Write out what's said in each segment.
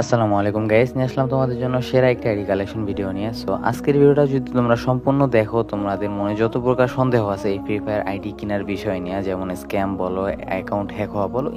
আসসালামু আলাইকুম গাইস নিয়ে আসলাম তোমাদের জন্য সেরা একটা আইডি কালেকশন ভিডিও নিয়ে। সো আজকের ভিডিওটা যদি তোমরা সম্পূর্ণ দেখো, তোমাদের মনে যত প্রকার সন্দেহ আছে এই ফ্রি ফায়ার আইডি কেনার বিষয় নিয়ে, যেমন স্ক্যাম বলো অ্যাকাউন্ট হ্যাক হওয়া বলো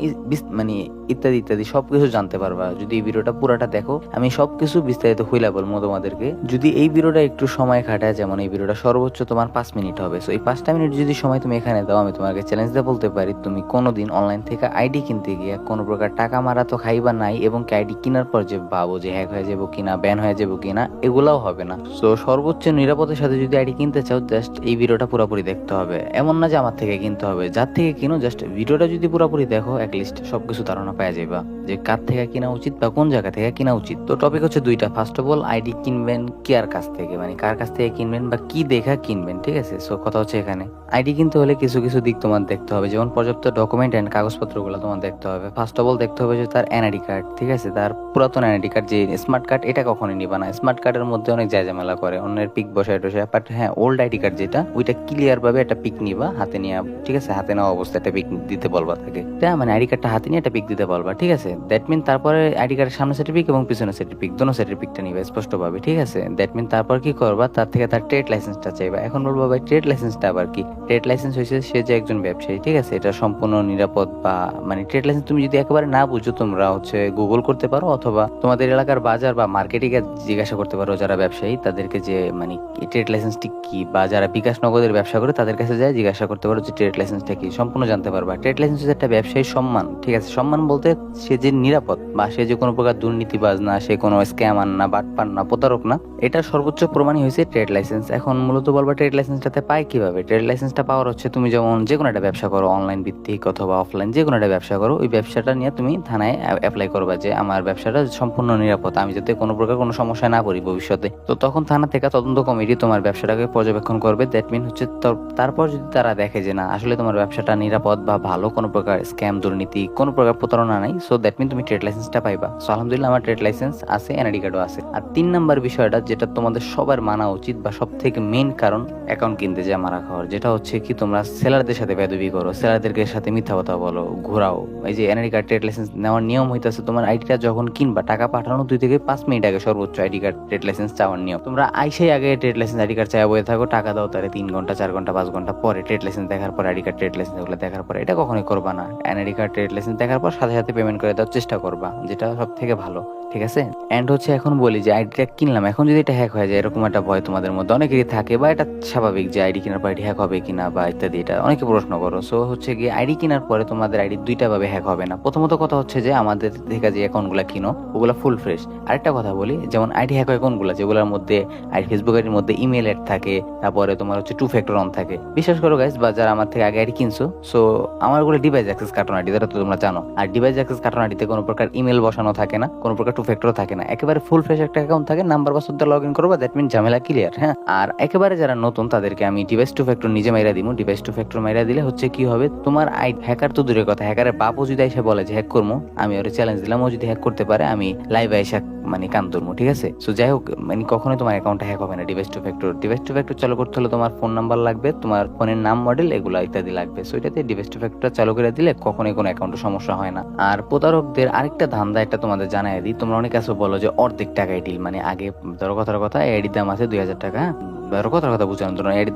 মানে ইত্যাদি ইত্যাদি সবকিছু জানতে পারবা। যদি এই ভিডিওটা পুরোটা দেখো, আমি সবকিছু বিস্তারিত হইলা বলব তোমাদেরকে। যদি এই ভিডিওটা একটু সময় খাটায়, যেমন এই ভিডিওটা সর্বোচ্চ তোমার পাঁচ মিনিট হবে। সো এই পাঁচটা মিনিট যদি সময় তুমি এখানে দাও, আমি তোমাকে চ্যালেঞ্জ দিয়ে বলতে পারি, তুমি কোনোদিন অনলাইন থেকে আইডি কিনতে গিয়ে কোনো প্রকার টাকা মারা তো খাইবা নাই এবং আইডি কেনার পর যে ভাবো যে হ্যাক হয়ে যাব কিনা ব্যান হয়ে যাব কিনা, এগুলাও হবে না। সো সর্বোচ্চ নিরাপদের সাথে যদি আইডি কিনতে চাও জাস্ট এই ভিডিওটা পুরোপুরি দেখতে হবে। এমন না যে আমার থেকে কিনতে হবে। যার থেকে কিনো জাস্ট ভিডিওটা যদি পুরোপুরি দেখো লিস্ট সবকিছু ধারণা পাওয়া যাবে যে কার থেকে কিনা উচিত বা কোন জায়গা থেকে কিনা উচিত। তো টপিক হচ্ছে দুইটা। ফার্স্ট অফ অল আইডি কিনবেন কি আর কাছ থেকে? মানে কার কাছ থেকে কিনবেন বা কি দেখা কিনবেন, ঠিক আছে? সো কথা হচ্ছে এখানে। আইডি কিনতে হলে কিছু কিছু দিক তোমার দেখতে হবে। যেমন পর্যাপ্ত ডকুমেন্ট এন্ড কাগজপত্রগুলো তোমার দেখতে হবে। ফার্স্ট অফ অল দেখতে হবে যে তার এনআইডি কার্ড ঠিক আছে? তার পুরাতন আইডি কার্ড, যে স্মার্ট কার্ড এটা কখনোই নিবা না। স্মার্ট কার্ডের মধ্যে অনেক জায়জামেলা করে, অন্যের পিক বসায় টসায়। বাট হ্যাঁ ওল্ড আইডি কার্ড যেটা, ওইটা ক্লিয়ার ভাবে একটা পিক নিবা, হাতে নিয়ে, ঠিক আছে? হাতে নেওয়া অবস্থায় একটা পিক দিতে বলবা তাকে। তা মানে আইডি কার্ডটা হাতে নিয়ে একটা পিক দিতে বলবা, ঠিক আছে? দ্যাট মিন তারপরে আইডি কার্ডের সামনে সেটের পিক এবং পিছনে সেটের পিক দোনো সেটের পিকটা নিবে স্পষ্টভাবে, ঠিক আছে? দ্যাট মিন তারপর কি করবা? তার থেকে তার ট্রেড লাইসেন্সটা চাইবা। এখন বলব ভাই ট্রেড লাইসেন্সটা আবার কি? ট্রেড লাইসেন্স হয়েছে সে যে একজন ব্যবসায়ী, ঠিক আছে? এটা সম্পূর্ণ নিরাপদ বা মানে ট্রেড লাইসেন্স তুমি যদি একেবারে না বুঝো, তোমরা হচ্ছে গুগল করতে পারো অথবা তোমাদের এলাকার বাজার বা মার্কেটিং জিজ্ঞাসা করতে পারো যারা ব্যবসায়ী, তাদেরকে যে মানে ট্রেড লাইসেন্সটি কি বা যারা বিকাশ নগদের ব্যবসা করে তাদের কাছে যায় জিজ্ঞাসা করতে পারো যে ট্রেড লাইসেন্সটা কি, সম্পূর্ণ জানতে পারবা। ট্রেড লাইসেন্স হচ্ছে একটা ব্যবসায়ী সম্মান, ঠিক আছে? সম্মান বলতে সে যে নিরাপদ বা সে যে কোনো প্রকার দুর্নীতিবাজ না, সে কোনো স্ক্যাম স্ক্যামার না, বাটপার না, প্রতারক না এটা সর্বোচ্চ প্রমাণই হয়েছে ট্রেড লাইসেন্স এখন মূলত বলবা ট্রেড লাইসেন্সটাতে পায় কীভাবে? ট্রেড লাইসেন্সটা পাওয়ার হচ্ছে তুমি যেমন যে কোনো একটা ব্যবসা করো অনলাইন ভিত্তিক অথবা অফলাইন যে কোনো একটা ব্যবসা করো, ওই ব্যবসাটা নিয়ে তুমি থানায় অ্যাপ্লাই করবা যে আমার ব্যবসাটা সম্পূর্ণ নিরাপদ, আমি যাতে কোনো প্রকার কোনো সমস্যা না পড়ি ভবিষ্যতে। তো তখন থানা থেকে তদন্ত কমিটি তোমার ব্যবসাটাকে পর্যবেক্ষণ করবে দ্যাট মিন হচ্ছে তারপর যদি তারা দেখে যে না, আসলে তোমার ব্যবসাটা নিরাপদ বা ভালো, কোনো প্রকার স্ক্যাম দুর্নীতি, কোনো প্রকার প্রতারণা নাই সো দ্যাট মিন তুমি ট্রেড লাইসেন্সটা পাইবা। সো আলহামদুলিল্লাহ আমার ট্রেড লাইসেন্স আছে এনআইডি কার্ডও আছে। আর তিন নম্বর বিষয়টা যেটা তোমাদের সবার মানা উচিত বা সব থেকে মেন কারণ অ্যাকাউন্ট কিনতে যা মারা খাওয়ার। যেটা হচ্ছে কি, তোমরা সেলারদের সাথে বেদবি করো সেলারদেরকে সাথে মিথ্যা কথা বলো, ঘোরাও। এই যে এনআইডি কার্ড ট্রেড লাইসেন্স নেওয়ার নিয়ম হইতেছে, তোমার আইডিটা যখন কিনবা, টাকা পাঠানো দুই থেকে পাঁচ মিনিট আগে সর্বোচ্চ আইডি কার্ড ট্রেড লাইসেন্স চাওয়ার নিয়ম। তোমরা আইসাই আগে ট্রেড লাইসেন্স আইডি কার্ড চাওয়া বয়ে থাকো, টাকা দাও তাহলে তিন ঘণ্টা, চার ঘণ্টা, পাঁচ ঘণ্টা পরে ট্রেড লাইসেন্স দেখার পর আইডি কার্ড ট্রেড লাইসেন্স এগুলো দেখার পরে। এটা কখনোই করবা না। এনআইডি কার্ড ট্রেড লাইসেন্স দেখার পর সাথে সাথে পেমেন্ট করে দেওয়ার চেষ্টা করবা, যেটা সব থেকে ভালো, ঠিক আছে? এন্ড হচ্ছে এখন বলি যে আইডিটা কিনলাম, এখন যদি এটা হ্যাক হয়ে যায়, এরকম একটা ভয় তোমাদের মধ্যে। অনেকেরই থাকে, বা এটা স্বাভাবিক যে আইডি কেনার পর হ্যাক হবে কিনা, বা ইত্যাদি, এটা অনেকে প্রশ্ন করো। সো হচ্ছে গিয়ে আইডি কেনার পরে তোমাদের আইডি দুইটা ভাবে হ্যাক হবে না। প্রথমত কথা হচ্ছে যে, আমাদের থেকে যে অ্যাকাউন্টগুলো কিনো, ওগুলো ফুল ফ্রেশ আরেকটা কথা বলি, যেমন আইডি হ্যাক হয় কোনগুলো, যেগুলোর মধ্যে আইডি ফেসবুক আইডির মধ্যে ইমেল অ্যাড থাকে, তারপরে তোমার হচ্ছে টু ফ্যাক্টর অন থাকে। বিশ্বাস করো গাইজ বা যারা আমার থেকে আগে আইডি কিনছো সো আমার ওগুলো ডিভাইস অ্যাক্সেস কার্টন আইডি যেটা তো তোমরা জানো। আর ডিভাইস অ্যাক্সেস কার্টন আইডিতে কোনো প্রকার ইমেল বসানো থাকে না, কোনো প্রকার টু ফ্যাক্টর থাকে না। একেবারে ফুল ফ্রেশ একটা অ্যাকাউন্ট থাকে নাম্বার পাসওয়ার্ড লগ ইন করব দ্যাট মিন ঝামেলা ক্লিয়ার হ্যাঁ? আর একেবারে যারা নতুন, তাদেরকে আমি ডিভাইস টু ফ্যাক্টর নিজে মাইরা দিব ডিভাইস টু ফ্যাক্টর মাইরা দিলে হচ্ছে কি হবে? তোমার আই হ্যাকার তো দূরের কথা হ্যাকারের বাপও যদি এসে বলে যে হ্যাক করব আমি ওরে চ্যালেঞ্জ দিলাম, ও যদি হ্যাক করতে পারে, আমি লাইভ এসে মানে কান্দুরমু ঠিক আছে? সো যাই হোক মানে কখনোই তোমার অ্যাকাউন্টটা হ্যাক হবে না। Device two factor device two factor চালু করতে হলে তোমার ফোন নাম্বার লাগবে, তোমার ফোনের নাম মডেল এগুলো ইত্যাদি লাগবে। সো এটাতে ডিভাইস টু ফ্যাক্টর চালু করে দিলে কখনোই কোনো অ্যাকাউন্টে সমস্যা হয় না। আর প্রতারকদের আরেকটা ধান্দা একটা তোমাদের জানাই দিই। তোমরা অনেক কাছে বলো যে অর্ধেক টাকায় ডিল মানে আগে, ধরো কথার কথা এডির দাম আছে দুই হাজার টাকা কথার কথা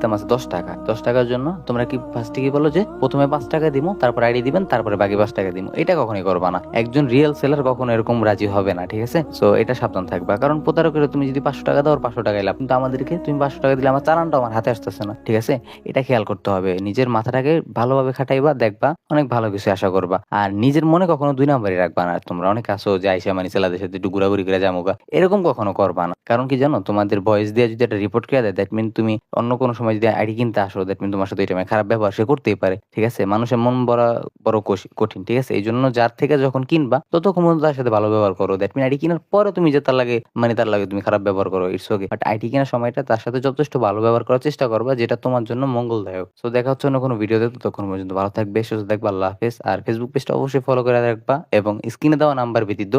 দাম আছে দশ টাকা। দশ টাকার জন্য তোমরা কি ফার্স্টে কি বলো যে, প্রথমে পাঁচ টাকা দিব তারপর আইডি দিবেন, তারপরে বাকি পাঁচ টাকা দিব এটা কখনোই করবা না। একজন রিয়েল সেলার কখনো এরকম রাজি হবে না, ঠিক আছে? সো এটা সাবধান কারণ প্রতারকের তুমি যদি পাঁচশো টাকা দাও পাঁচশো টাকা লাভ। কিন্তু আমাদেরকে তুমি পাঁচশো টাকা দিলে আমার চালানটা আমার হাতে আসতেছে না, ঠিক আছে? এটা খেয়াল করতে হবে। নিজের মাথাটাকে ভালোভাবে খাটাইবা, দেখবা, অনেক ভালো কিছু আশা করবা। আর নিজের মনে কখনো দুই নাম্বারই রাখবা না। তোমরা অনেক আসো যে আইসা মানে সেলাদের সাথে একটু ঘুরাঘুরি করে যামোগা। এরকম কখনো করবা না। কারণ কি জানো? তোমাদের বয়স দিয়ে যদি একটা রিপোর্ট করে দেয় দ্যাট মিন তুমি অন্য কোনো সময় যদি আইডি কিনতে আসো দ্যাট মিন তোমার সাথে টাইমে খারাপ ব্যবহার সে করতেই পারে, ঠিক আছে? মানুষের মন বড় বড় কঠিন, ঠিক আছে? এই জন্য যার থেকে যখন কিনবা, ততক্ষণ তার সাথে ভালো ব্যবহার করো। দ্যাট মিন আইডি কেনার পরে তুমি যে তার লাগে মানে তার লাগে তুমি খারাপ ব্যবহার করো ইটস ওকে বাট আইডি কেনার সময়টা তার সাথে যথেষ্ট ভালো ব্যবহার করার চেষ্টা করবা, যেটা তোমার জন্য মঙ্গলদায়ক। তো দেখা হচ্ছে অন্য কোনো ভিডিওতে ততক্ষণ পর্যন্ত ভালো থাকবে, সুস্থ থাকবে, আল্লাহ হাফেজ। আর ফেসবুক পেজটা অবশ্যই ফলো করে রাখবা এবং স্ক্রিনে দেওয়া নাম্বার ব্যতীত